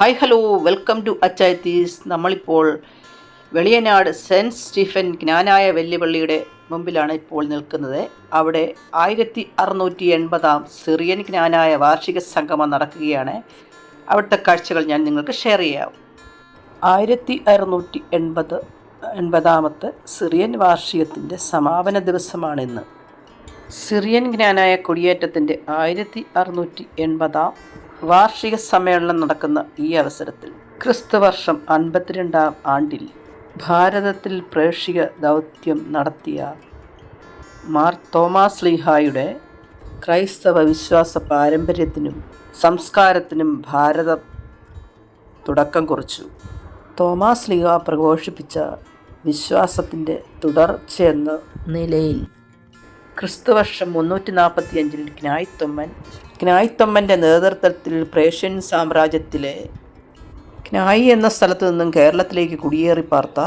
Hi hello welcome to Achayathees നമ്മളിപ്പോൾ Veliyanad saint Stephen ജ്ഞാനായ വെല്ലുവിളിയുടെ മുമ്പിലാണ് ഇപ്പോൾ നിൽക്കുന്നത്. അവിടെ ആയിരത്തി അറുന്നൂറ്റി എൺപതാം സിറിയൻ ജ്ഞാനായ വാർഷിക സംഗമം നടക്കുകയാണ്. അവിടുത്തെ കാഴ്ചകൾ ഞാൻ നിങ്ങൾക്ക് ഷെയർ ചെയ്യാം. ആയിരത്തി അറുന്നൂറ്റി എൺപത് എൺപതാമത്തെ സിറിയൻ വാർഷികത്തിന്റെ സമാപന ദിവസമാണിന്ന് സിറിയൻ ജ്ഞാനായ കൊടിയേറ്റത്തിന്റെ ആയിരത്തി അറുന്നൂറ്റി എൺപതാം വാർഷിക സമ്മേളനം നടക്കുന്ന ഈ അവസരത്തിൽ ക്രിസ്തുവർഷം അൻപത്തിരണ്ടാം ആണ്ടിൽ ഭാരതത്തിൽ പ്രേക്ഷിക ദൗത്യം നടത്തിയ മാർ തോമാസ് ലീഹായുടെ ക്രൈസ്തവ വിശ്വാസ പാരമ്പര്യത്തിനും സംസ്കാരത്തിനും ഭാരതം തുടക്കം കുറിച്ചു. തോമാസ് ലീഹ പ്രഘോഷിപ്പിച്ച വിശ്വാസത്തിന്റെ തുടർച്ചയെന്ന നിലയിൽ ക്രിസ്തുവർഷം മുന്നൂറ്റി നാൽപ്പത്തി അഞ്ചിൽ ജ്ഞായിത്തൊമ്മൻ ജ്ഞായിത്തൊമ്മന്റെ നേതൃത്വത്തിൽ പ്രേഷ്യൻ സാമ്രാജ്യത്തിലെ ജ്ഞായി എന്ന സ്ഥലത്തു നിന്നും കേരളത്തിലേക്ക് കുടിയേറി പാർത്ത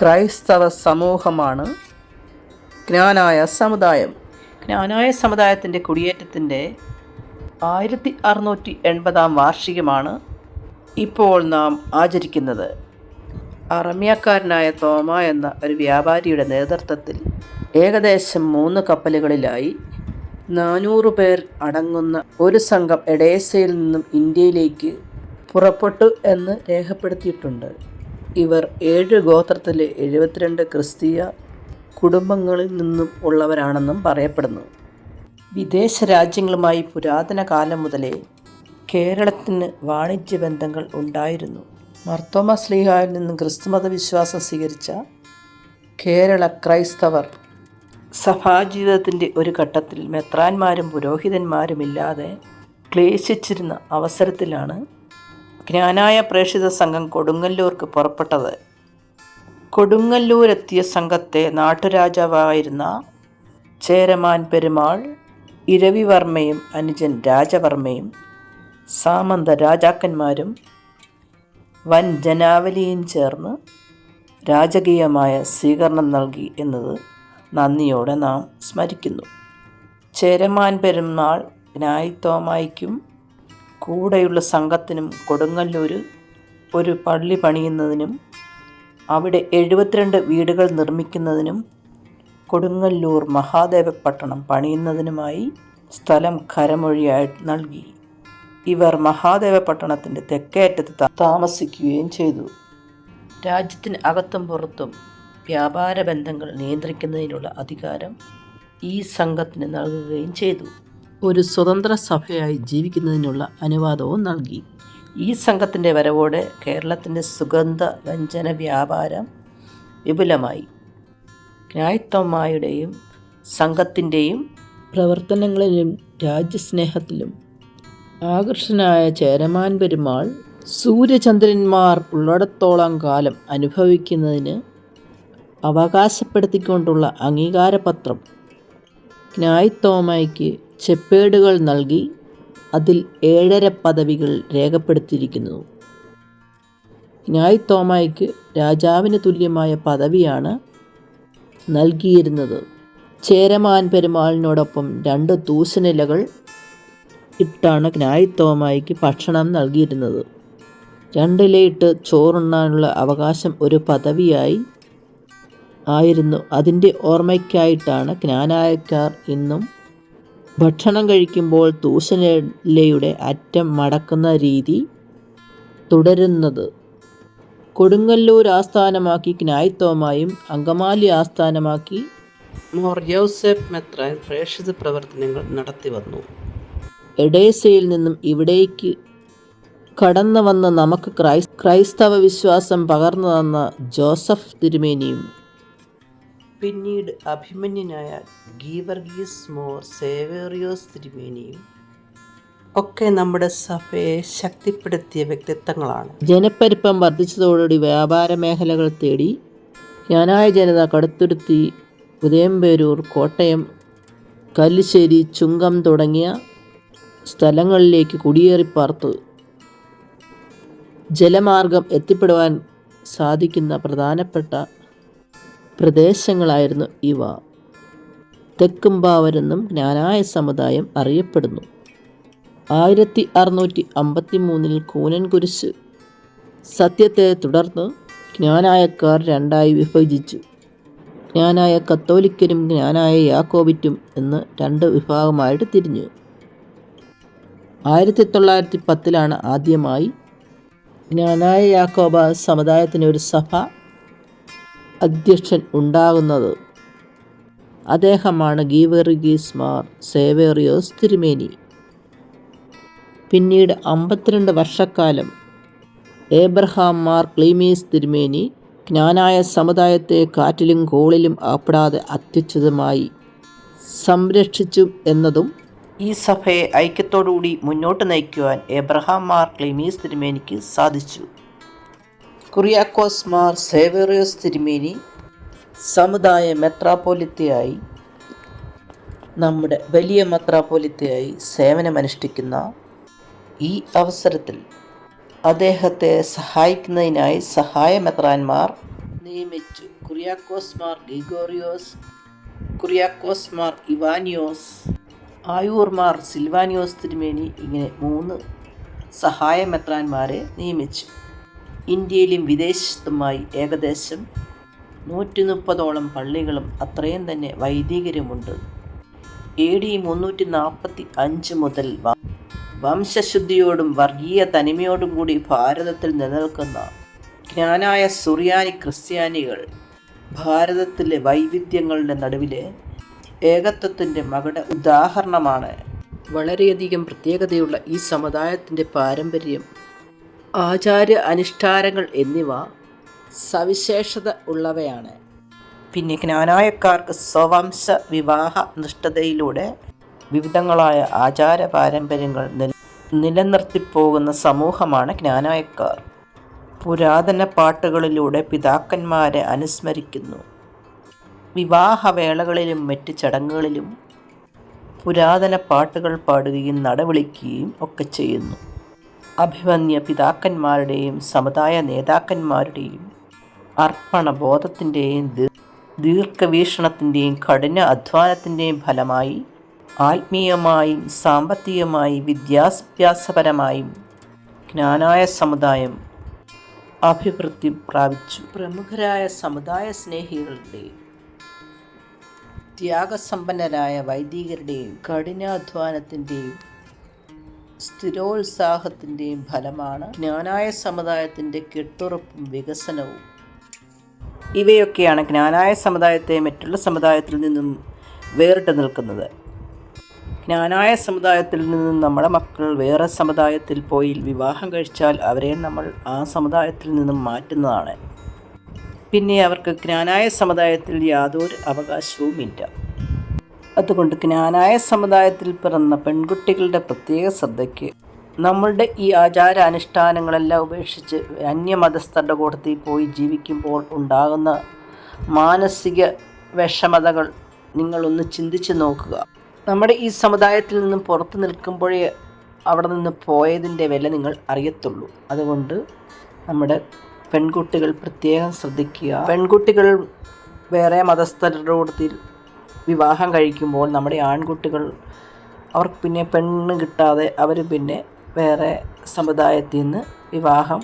ക്രൈസ്തവ സമൂഹമാണ് ജ്ഞാനായ സമുദായം. ജ്ഞാനായ സമുദായത്തിന്റെ കുടിയേറ്റത്തിന്റെ ആയിരത്തി അറുന്നൂറ്റി എൺപതാം വാർഷികമാണ് ഇപ്പോൾ നാം ആചരിക്കുന്നത്. അറമ്യക്കാരനായ തോമ എന്ന ഒരു വ്യാപാരിയുടെ നേതൃത്വത്തിൽ ഏകദേശം മൂന്ന് കപ്പലുകളിലായി നാനൂറ് പേർ അടങ്ങുന്ന ഒരു സംഘം എഡേസയിൽ നിന്നും ഇന്ത്യയിലേക്ക് പുറപ്പെട്ടു എന്ന് രേഖപ്പെടുത്തിയിട്ടുണ്ട്. ഇവർ ഏഴ് ഗോത്രത്തിലെ എഴുപത്തിരണ്ട് ക്രിസ്തീയ കുടുംബങ്ങളിൽ നിന്നും ഉള്ളവരാണെന്നും പറയപ്പെടുന്നു. വിദേശ രാജ്യങ്ങളുമായി പുരാതന കാലം മുതലേ കേരളത്തിന് വാണിജ്യ ബന്ധങ്ങൾ ഉണ്ടായിരുന്നു. മർത്തോമ സ്ലീഹായിൽ നിന്നും ക്രിസ്തുമത വിശ്വാസം സ്വീകരിച്ച കേരള ക്രൈസ്തവർ സഭാജീവിതത്തിന്റെ ഒരു ഘട്ടത്തിൽ മെത്രാന്മാരും പുരോഹിതന്മാരുമില്ലാതെ ക്ലേശിച്ചിരുന്ന അവസരത്തിലാണ് ജ്ഞാനായ പ്രേക്ഷിത സംഘം കൊടുങ്ങല്ലൂർക്ക് പുറപ്പെട്ടത്. കൊടുങ്ങല്ലൂരെത്തിയ സംഘത്തെ നാട്ടുരാജാവായിരുന്ന ചേരമാൻ പെരുമാൾ ഇരവിവർമ്മയും അനുജൻ രാജവർമ്മയും സാമന്ത രാജാക്കന്മാരും വൻ ജനാവലിയും ചേർന്ന് രാജകീയമായ സ്വീകരണം നൽകി എന്നത് നന്ദിയോടെ നാം സ്മരിക്കുന്നു. ചേരമാൻ പെരുന്നാൾ ഗ്നായിത്തോമായിക്കും കൂടെയുള്ള സംഘത്തിനും കൊടുങ്ങല്ലൂർ ഒരു പള്ളി പണിയുന്നതിനും അവിടെ എഴുപത്തിരണ്ട് വീടുകൾ നിർമ്മിക്കുന്നതിനും കൊടുങ്ങല്ലൂർ മഹാദേവ പട്ടണം പണിയുന്നതിനുമായി സ്ഥലം കരമൊഴിയായി നൽകി. ഇവർ മഹാദേവ പട്ടണത്തിന്റെ തെക്കേറ്റത്ത് താമസിക്കുകയും ചെയ്തു. രാജ്യത്തിന് അകത്തും പുറത്തും വ്യാപാര ബന്ധങ്ങൾ നിയന്ത്രിക്കുന്നതിനുള്ള അധികാരം ഈ സംഘത്തിന് നൽകുകയും ചെയ്തു. ഒരു സ്വതന്ത്ര സഭയായി ജീവിക്കുന്നതിനുള്ള അനുവാദവും നൽകി. ഈ സംഘത്തിന്റെ വരവോടെ കേരളത്തിന്റെ സുഗന്ധ വ്യഞ്ജന വ്യാപാരം വിപുലമായി. ജ്ഞായിത്വമായുടെയും സംഘത്തിന്റെയും പ്രവർത്തനങ്ങളിലും രാജ്യസ്നേഹത്തിലും ആകർഷനായ ചേരമാൻ പെരുമാൾ സൂര്യചന്ദ്രന്മാർ ഉള്ളിടത്തോളം കാലം അനുഭവിക്കുന്നതിന് അവകാശപ്പെടുത്തിക്കൊണ്ടുള്ള അംഗീകാരപത്രം ജ്ഞായിത്തോമയ്ക്ക് ചെപ്പേടുകൾ നൽകി അതിൽ ഏഴര പദവികൾ രേഖപ്പെടുത്തിയിരിക്കുന്നു. ജ്ഞായിത്തോമയ്ക്ക് രാജാവിന് തുല്യമായ പദവിയാണ് നൽകിയിരുന്നത്. ചേരമാൻ പെരുമാളിനോടൊപ്പം രണ്ട് തൂശനിലകൾ ഇട്ടാണ് ജ്ഞായിത്തോമായിക്ക് ഭക്ഷണം നൽകിയിരുന്നത്. രണ്ടിലയിട്ട് ചോറുണ്ണാനുള്ള അവകാശം ഒരു പദവിയായി ആയിരുന്നു. അതിന്റെ ഓർമ്മയ്ക്കായിട്ടാണ് ജ്ഞാനായക്കാർ ഇന്നും ഭക്ഷണം കഴിക്കുമ്പോൾ തൂശനിലയുടെ അറ്റം മടക്കുന്ന രീതി തുടരുന്നത്. കൊടുങ്ങല്ലൂർ ആസ്ഥാനമാക്കി ജ്ഞായിത്തോമായും അങ്കമാലി ആസ്ഥാനമാക്കി മോർ ജോസഫ് മെത്രാൻ പ്രേക്ഷിത പ്രവർത്തനങ്ങൾ നടത്തി വന്നു. എഡേസയിൽ നിന്നും ഇവിടേക്ക് കടന്നു വന്ന നമുക്ക് ക്രൈസ് ക്രൈസ്തവ വിശ്വാസം പകർന്നു തന്ന ജോസഫ് തിരുമേനിയും പിന്നീട് അഭിമന്യനായ ഗീവർഗീസ് മോർ സേവേറിയോസ് തിരുമേനിയും ഒക്കെ നമ്മുടെ സഭയെ ശക്തിപ്പെടുത്തിയ വ്യക്തിത്വങ്ങളാണ്. ജനപ്പെരുപ്പം വർദ്ധിച്ചതോടുകൂടി വ്യാപാര മേഖലകൾ തേടി ജ്ഞാനായ ജനത കടുത്തുരുത്തി ഉദയംപേരൂർ കോട്ടയം കല്ലിശ്ശേരി ചുങ്കം തുടങ്ങിയ സ്ഥലങ്ങളിലേക്ക് കുടിയേറിപ്പാർത്തു ജലമാർഗം എത്തിപ്പെടുവാൻ സാധിക്കുന്ന പ്രധാനപ്പെട്ട പ്രദേശങ്ങളായിരുന്നു ഇവ. തെക്കുംബാവരെന്നും ജ്ഞാനായ സമുദായം അറിയപ്പെടുന്നു. ആയിരത്തി അറുന്നൂറ്റി അമ്പത്തി മൂന്നിൽ കൂനൻ കുരിശ് സത്യത്തെ തുടർന്ന് ജ്ഞാനായക്കാർ രണ്ടായി വിഭജിച്ചു. ജ്ഞാനായ കത്തോലിക്കരും ജ്ഞാനായ യാക്കോബിറ്റും എന്ന് രണ്ട് വിഭാഗമായിട്ട് തിരിഞ്ഞു. ആയിരത്തി തൊള്ളായിരത്തി പത്തിലാണ് ആദ്യമായി ജ്ഞാനായ യാക്കോബ സമുദായത്തിന് ഒരു സഭ അധ്യക്ഷൻ ഉണ്ടാകുന്നത്. അദ്ദേഹമാണ് ഗീവറിഗീസ് മാർ സേവേറിയോസ് തിരുമേനി. പിന്നീട് അമ്പത്തിരണ്ട് വർഷക്കാലം ഏബ്രഹാം മാർ ക്ലീമീസ് തിരുമേനി ജ്ഞാനായ സമുദായത്തെ കാറ്റിലും കോളിലും അകപ്പെടാതെ അത്യുച്ഛിതമായി സംരക്ഷിച്ചു എന്നതും ഈ സഭയെ ഐക്യത്തോടുകൂടി മുന്നോട്ട് നയിക്കുവാൻ എബ്രഹാം മാർ ക്ലീമീസ് തിരുമേനിക്ക് സാധിച്ചു. കുറിയാക്കോസ് മാർ സേവേറിയോസ് തിരുമേനി സമുദായ മെത്രാപോലിത്തയായി നമ്മുടെ വലിയ മെത്രാപോലിത്തയായി സേവനമനുഷ്ഠിക്കുന്ന ഈ അവസരത്തിൽ അദ്ദേഹത്തെ സഹായിക്കുന്നതിനായി സഹായമെത്രാന്മാർ നിയമിച്ചു. കുറിയാക്കോസ് മാർ ഗിഗോറിയോസ് കുറിയാക്കോസ് മാർ ഇവാനിയോസ് ആയൂർ മാർ സിൽവാനിയോസ് തിരുമേനി ഇങ്ങനെ മൂന്ന് സഹായ മെത്രാന്മാരെ നിയമിച്ചു. ഇന്ത്യയിലും വിദേശത്തുമായി ഏകദേശം നൂറ്റി മുപ്പതോളം പള്ളികളും അത്രയും തന്നെ വൈദികരുമുണ്ട്. എ ഡി മുന്നൂറ്റി നാൽപ്പത്തി അഞ്ച് മുതൽ വംശശുദ്ധിയോടും വർഗീയ തനിമയോടും കൂടി ഭാരതത്തിൽ നിലനിൽക്കുന്ന ജ്ഞാനായ സുറിയാനി ക്രിസ്ത്യാനികൾ ഭാരതത്തിലെ വൈവിധ്യങ്ങളുടെ നടുവിലെ ഏകത്വത്തിന്റെ മകട ഉദാഹരണമാണ്. വളരെയധികം പ്രത്യേകതയുള്ള ഈ സമുദായത്തിന്റെ പാരമ്പര്യം ആചാര അനുഷ്ഠാനങ്ങൾ എന്നിവ സവിശേഷത ഉള്ളവയാണ്. പിന്നെ ജ്ഞാനായക്കാർക്ക് സ്വവംശ വിവാഹ നിഷ്ഠതയിലൂടെ വിവിധങ്ങളായ ആചാര പാരമ്പര്യങ്ങൾ നില നിലനിർത്തിപ്പോകുന്ന സമൂഹമാണ് ജ്ഞാനായക്കാർ. പുരാതന പാട്ടുകളിലൂടെ പിതാക്കന്മാരെ അനുസ്മരിക്കുന്നു. വിവാഹവേളകളിലും മറ്റ് ചടങ്ങുകളിലും പുരാതന പാട്ടുകൾ പാടുകയും നടവിളിക്കുകയും ഒക്കെ ചെയ്യുന്നു. അഭിമന്യ പിതാക്കന്മാരുടെയും സമുദായ നേതാക്കന്മാരുടെയും അർപ്പണബോധത്തിന്റെയും ദീർഘവീക്ഷണത്തിന്റെയും കഠിന അധ്വാനത്തിന്റെയും ഫലമായി ആത്മീയമായും സാമ്പത്തികമായും വിദ്യാഭ്യാസപരമായും ജ്ഞാനായ സമുദായം അഭിവൃദ്ധി പ്രാപിച്ചു. പ്രമുഖരായ സമുദായ സ്നേഹികളുടെയും ത്യാഗസമ്പന്നരായ വൈദികരുടെയും കഠിനാധ്വാനത്തിന്റെയും സ്ഥിരോത്സാഹത്തിന്റെയും ഫലമാണ് ജ്ഞാനായ സമുദായത്തിന്റെ കെട്ടുറപ്പും വികസനവും. ഇവയൊക്കെയാണ് ജ്ഞാനായ സമുദായത്തെ മറ്റുള്ള സമുദായത്തിൽ നിന്നും വേറിട്ട് നിൽക്കുന്നത്. ജ്ഞാനായ സമുദായത്തിൽ നിന്നും നമ്മുടെ മക്കൾ വേറെ സമുദായത്തിൽ പോയി വിവാഹം കഴിച്ചാൽ അവരെ നമ്മൾ ആ സമുദായത്തിൽ നിന്നും മാറ്റുന്നതാണ്. പിന്നെ അവർക്ക് ജ്ഞാനായ സമുദായത്തിൽ യാതൊരു അവകാശവുമില്ല. അതുകൊണ്ട് ജ്ഞാനായ സമുദായത്തിൽ പിറന്ന പെൺകുട്ടികളുടെ പ്രത്യേക ശ്രദ്ധയ്ക്ക് നമ്മളുടെ ഈ ആചാരാനുഷ്ഠാനങ്ങളെല്ലാം ഉപേക്ഷിച്ച് അന്യമതസ്ഥരുടെ കൂട്ടത്തിൽ പോയി ജീവിക്കുമ്പോൾ ഉണ്ടാകുന്ന മാനസിക വിഷമതകൾ നിങ്ങളൊന്ന് ചിന്തിച്ച് നോക്കുക. നമ്മുടെ ഈ സമുദായത്തിൽ നിന്നും പുറത്തു നിൽക്കുമ്പോഴേ അവിടെ നിന്ന് പോയതിന്റെ വില നിങ്ങൾ അറിയത്തുള്ളൂ. അതുകൊണ്ട് നമ്മുടെ പെൺകുട്ടികൾ പ്രത്യേകം ശ്രദ്ധിക്കുക. പെൺകുട്ടികൾ വേറെ മതസ്ഥരുടെ കൂട്ടത്തിൽ വിവാഹം കഴിക്കുമ്പോൾ നമ്മുടെ ആൺകുട്ടികൾ അവർക്ക് പിന്നെ പെണ്ണ് കിട്ടാതെ അവർ പിന്നെ വേറെ സമുദായത്തിൽ നിന്ന് വിവാഹം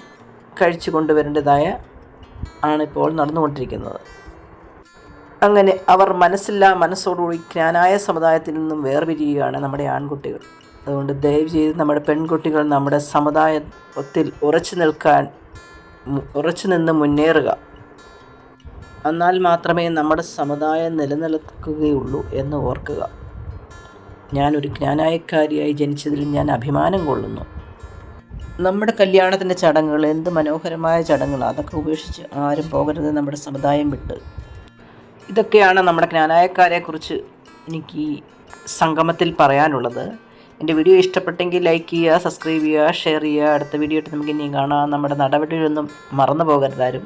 കഴിച്ചു കൊണ്ടുവരേണ്ടതായ ആണിപ്പോൾ നടന്നുകൊണ്ടിരിക്കുന്നത്. അങ്ങനെ അവർ മനസ്സില്ലാ മനസ്സോടുകൂടി ജ്ഞാനായ സമുദായത്തിൽ നിന്നും വേർപിരിയുകയാണ് നമ്മുടെ ആൺകുട്ടികൾ. അതുകൊണ്ട് ദയവ് ചെയ്ത് നമ്മുടെ പെൺകുട്ടികൾ നമ്മുടെ സമുദായത്തിൽ ഉറച്ചു നിൽക്കാൻ ഉറച്ചു നിന്ന് മുന്നേറുക. എന്നാൽ മാത്രമേ നമ്മുടെ സമുദായം നിലനിൽക്കുകയുള്ളൂ എന്ന് ഓർക്കുക. ഞാനൊരു ജ്ഞാനായക്കാരിയായി ജനിച്ചതിൽ ഞാൻ അഭിമാനം കൊള്ളുന്നു. നമ്മുടെ കല്യാണത്തിന്റെ ചടങ്ങുകൾ എന്ത് മനോഹരമായ ചടങ്ങുകൾ അതൊക്കെ ഉപേക്ഷിച്ച് ആരും പോകരുത് നമ്മുടെ സമുദായം വിട്ട്. ഇതൊക്കെയാണ് നമ്മുടെ ജ്ഞാനായക്കാരെക്കുറിച്ച് എനിക്ക് സംഗമത്തിൽ പറയാനുള്ളത്. എന്റെ വീഡിയോ ഇഷ്ടപ്പെട്ടെങ്കിൽ ലൈക്ക് ചെയ്യുക സബ്സ്ക്രൈബ് ചെയ്യുക ഷെയർ ചെയ്യുക. അടുത്ത വീഡിയോ ആയിട്ട് നമുക്ക് ഇനിയും കാണാം. നമ്മുടെ നടപടികളൊന്നും മറന്നു പോകരുതാരും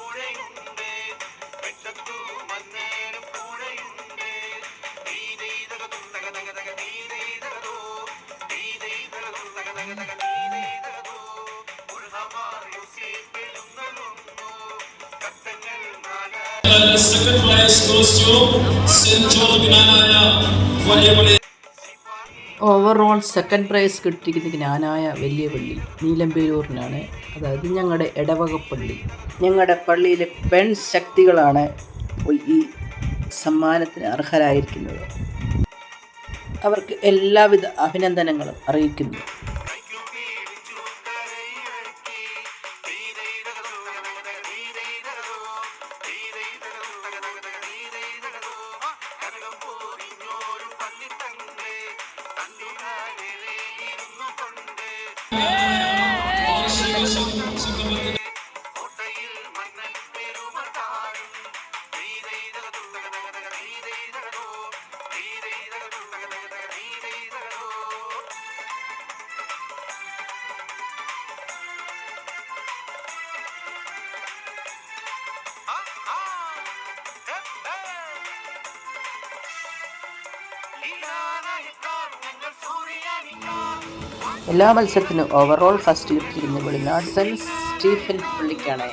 ചെമ്പകശ്ശേരിയും കൂടെയുണ്ട്. വെട്ടത്തു മന്നേരും ജോർജ് നീതൈതകതും തക ഓവറോൾ സെക്കൻഡ് പ്രൈസ് കിട്ടിയിരിക്കുന്ന ജ്ഞാനായ വലിയ പള്ളി നീലമ്പേരൂരിനാണ് അതായത് ഞങ്ങളുടെ ഇടവക പള്ളി. ഞങ്ങളുടെ പള്ളിയിലെ പെൺ ശക്തികളാണ് ഈ സമ്മാനത്തിന് അർഹരായിരിക്കുന്നത്. അവർക്ക് എല്ലാവിധ അഭിനന്ദനങ്ങളും അറിയിക്കുന്നു. கண்டினாய் എല്ലാ മത്സരത്തിനും ഓവറോൾ ഫസ്റ്റ് കിട്ടിയിരുന്ന വെളിനാട് സെൻസ് സ്റ്റീഫൻ പള്ളിക്കാണ്.